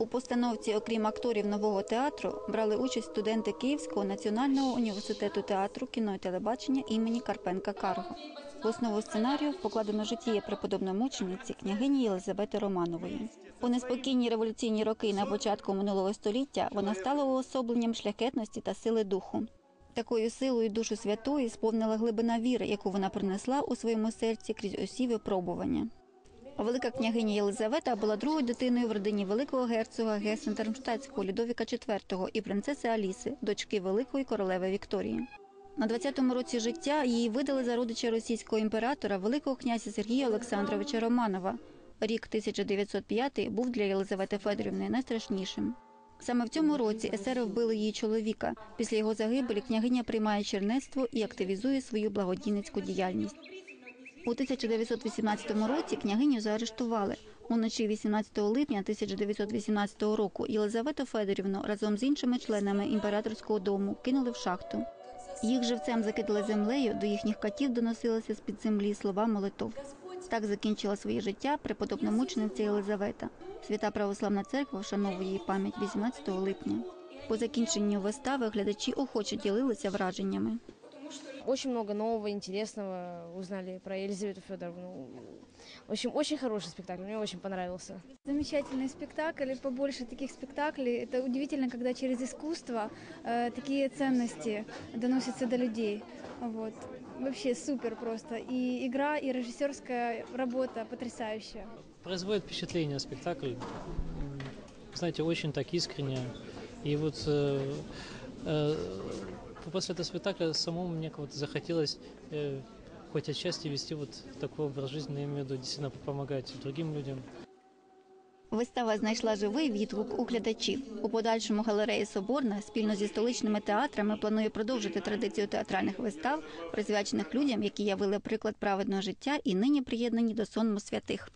У постановці, окрім акторів нового театру, брали участь студенти Київського національного університету театру, кіно і телебачення імені Карпенка Карго. В основу сценарію покладено життя преподобної мучениці княгині Єлизавети Романової. У неспокійні революційні роки на початку минулого століття вона стала уособленням шляхетності та сили духу. Такою силою душу святої сповнила глибина віри, яку вона принесла у своєму серці крізь усі випробування. Велика княгиня Єлизавета була другою дитиною в родині великого герцога Гесен-Термштадтського Людовіка IV і принцеси Аліси, дочки великої королеви Вікторії. На 20-му році життя її видали за родича російського імператора великого князя Сергія Олександровича Романова. Рік 1905 був для Єлизавети Федорівни найстрашнішим. Саме в цьому році есери вбили її чоловіка. Після його загибелі княгиня приймає чернецтво і активізує свою благодійницьку діяльність. У 1918 році княгиню заарештували. Уночі 18 липня 1918 року Єлизавету Федорівну разом з іншими членами імператорського дому кинули в шахту. Їх живцем закидали землею, до їхніх катів доносилися з-під землі слова молитов. Так закінчила своє життя преподобна мучениця Єлизавета. Свята Православна Церква вшановує її пам'ять 18 липня. По закінченню вистави глядачі охоче ділилися враженнями. Очень много нового, интересного узнали про Елизавету Федоровну. В общем, очень хороший спектакль, мне очень понравился. Замечательный спектакль, и побольше таких спектаклей. Это удивительно, когда через искусство э, такие ценности доносятся до людей. Вот. Вообще супер просто. И игра, и режиссерская работа потрясающая. Производит впечатление спектакль. Знаете, очень так искренне. И вот э, э, после этого спектакля самому мне как-то захотелось э, хоть отчасти вести вот такой образ жизни, я имею в виду действительно помогать другим людям. Вистава знайшла живий відгук у глядачів. У подальшому галерея Соборна спільно зі столичними театрами планує продовжити традицію театральних вистав, присвячених людям, які явили приклад праведного життя і нині приєднані до сонму святих.